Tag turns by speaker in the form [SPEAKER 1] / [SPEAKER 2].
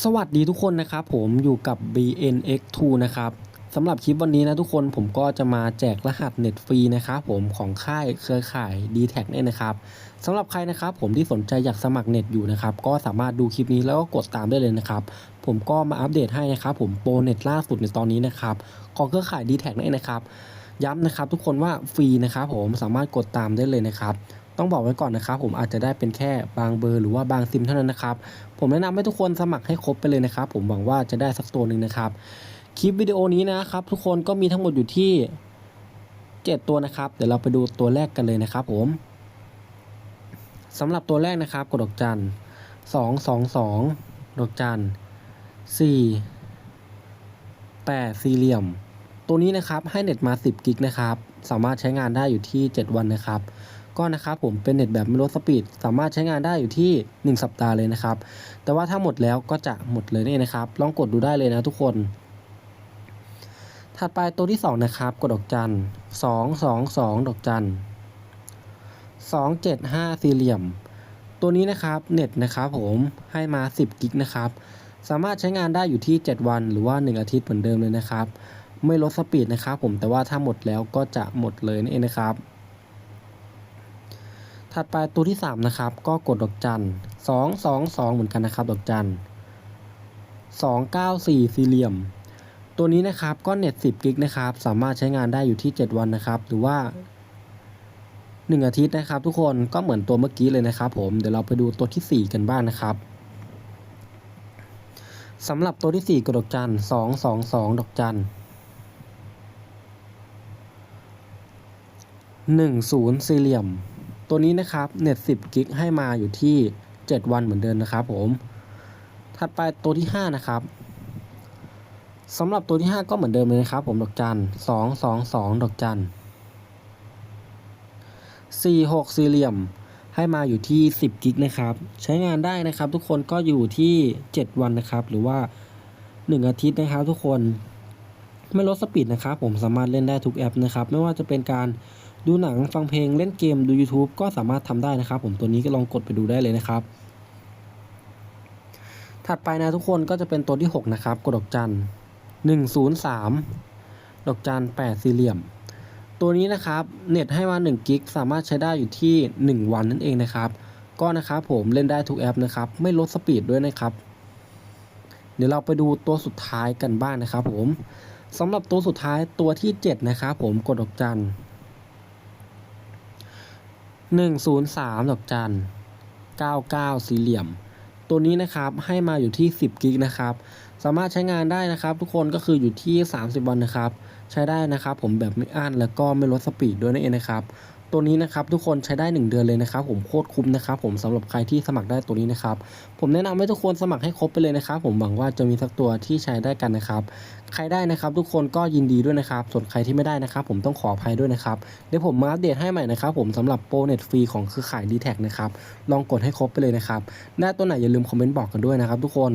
[SPEAKER 1] สวัสดีทุกคนนะครับผมอยู่กับ BNX2 นะครับสำหรับคลิปวันนี้นะทุกคนผมก็จะมาแจกรหัสเน็ตฟรีนะครับผมของค่ายเครือข่าย d t แทเนี่ยนะครับสำหรับใครนะครับผมที่สนใจอยากสมัครเน็ตอยู่นะครับก็สามารถดูคลิปนี้แล้วก็กดตามได้เลยนะครับผมก็มาอัปเดตให้นะครับผมโปรเน็ตล่าสุดในตอนนี้นะครับของเครือข่าย d t แทนั่นเองนะครับย้ำนะครับทุกคนว่าฟรีนะครับผมสามารถกดตามได้เลยนะครับ ต้องบอกไว้ก่อนนะครับ ผมอาจจะได้เป็นแค่บางเบอร์หรือว่าบางซิมเท่านั้นนะครับ ผมแนะนำให้ทุกคนสมัครให้ครบไปเลยนะครับ ผมหวังว่าจะได้สักตัวหนึ่งนะครับ คลิปวิดีโอนี้นะครับ ทุกคนก็มีทั้งหมดอยู่ที่ 7 ตัวนะครับ เดี๋ยวเราไปดูตัวแรกกันเลยนะครับ ผมสำหรับตัวแรกนะครับกดดอกจันสองสองสองดอกจันสี่แปดสี่เหลี่ยม ตัวนี้นะครับให้เน็ตมา 10 กิกนะครับ สามารถใช้งานได้อยู่ที่ 7 วันนะครับ ก็นะครับผมเป็นเน็ตแบบไม่ลดสปีดสามารถใช้งานได้อยู่ที่ 1 สัปดาห์เลยนะครับ แต่ว่าถ้าหมดแล้วก็จะหมดเลยนี่นะครับ ลองกดดูได้เลยนะทุกคน ถัดไปตัวที่ 2 นะครับ กดดอกจัน2 2 2ดอกจัน2 7 5สี่เหลี่ยม ตัวนี้นะครับเน็ตนะครับผมให้มา 10 กิกนะครับสามารถใช้งานได้อยู่ที่ 7 วัน หรือว่า 1 อาทิตย์เหมือนเดิมเลยนะครับ ไม่ลดสปีดนะครับผมแต่ว่าถ้าหมดแล้วก็จะหมดเลยนั่นเองนะครับ ถัดไปตัวที่ 3 นะครับ ก็กดดอกจัน2 2 2เหมือนกันนะครับ ดอกจัน2 9 4สี่เหลี่ยม ตัวนี้นะครับก็เน็ต10กิกนะครับ สามารถใช้งานได้อยู่ที่ 7 วันนะครับ หรือว่า 1 อาทิตย์นะครับ ทุกคนก็เหมือนตัวเมื่อกี้เลยนะครับ ผมเดี๋ยวเราไปดูตัวที่ 4 กันบ้างนะครับสำหรับตัวที่ 4กดดอกจัน2 2 2ดอกจัน10สี่เหลี่ยม ตัวนี้นะครับเน็ต10กิกให้มาอยู่ที่ 7 วันเหมือนเดิมนะครับผม ถัดไปตัวที่ 5 นะครับสำหรับตัวที่ 5 ก็เหมือนเดิมเลยนะครับผมดอกจัน2 2 2ดอกจัน4 6สี่เหลี่ยมให้มาอยู่ที่ 10กิกนะครับ ใช้งานได้นะครับ ทุกคนก็อยู่ที่ 7 วันนะครับ หรือว่า 1 อาทิตย์นะครับ ทุกคนไม่ลดสปีดนะครับ ผมสามารถเล่นได้ทุกแอปนะครับ ไม่ว่าจะเป็นการ ดูหนังฟังเพลงเล่นเกมดู YouTube ก็สามารถทำได้นะครับ ผมตัวนี้ก็ลองกดไปดูได้เลยนะครับ ถัดไปนะทุกคนก็จะเป็นตัวที่ 6 นะครับ กดดอกจัน103 ดอกจัน8สี่เหลี่ยม ตัวนี้นะครับเน็ตให้มา1กิกสามารถใช้ได้อยู่ที่ 1 วันนั่นเองนะครับ ก็นะครับผมเล่นได้ทุกแอปนะครับ ไม่ลดสปีดด้วยนะครับ เดี๋ยวเราไปดูตัวสุดท้ายกันบ้างนะครับ ผมสำหรับตัวสุดท้ายตัวที่ 7 นะครับผมกดดอกจัน หนึ่งศูนย์สามดอกจันเก้าเก้าสี่เหลี่ยม ตัวนี้นะครับให้มาอยู่ที่สิบกิกนะครับสามารถใช้งานได้นะครับทุกคนก็คืออยู่ที่ 30 วันนะครับ ใช้ได้นะครับ ผมแบบไม่อั้นแล้วก็ไม่ลดสปีดด้วยนั่นเองนะครับ ตัวนี้นะครับทุกคนใช้ได้ 1 เดือนเลยนะครับผมโคตรคุ้มนะครับผมสำหรับใครที่สมัครได้ตัวนี้นะครับผมแนะนำให้ทุกคนสมัครให้ครบไปเลยนะครับผมหวังว่าจะมีสักตัวที่ใช้ได้กันนะครับใครได้นะครับ ทุกคนก็ยินดีด้วยนะครับส่วนใครที่ไม่ได้นะครับ ผมต้องขออภัยด้วยนะครับเดี๋ยวผมมาอัปเดตให้ใหม่นะครับผมสำหรับโปรเน็ตฟรีของเครือข่าย d t แทนะครับลองกดให้ครบไปเลยนะครับได้ตัวไหนอย่าลืมคอมเมนต์บอกกันด้วยนะครับทุกคน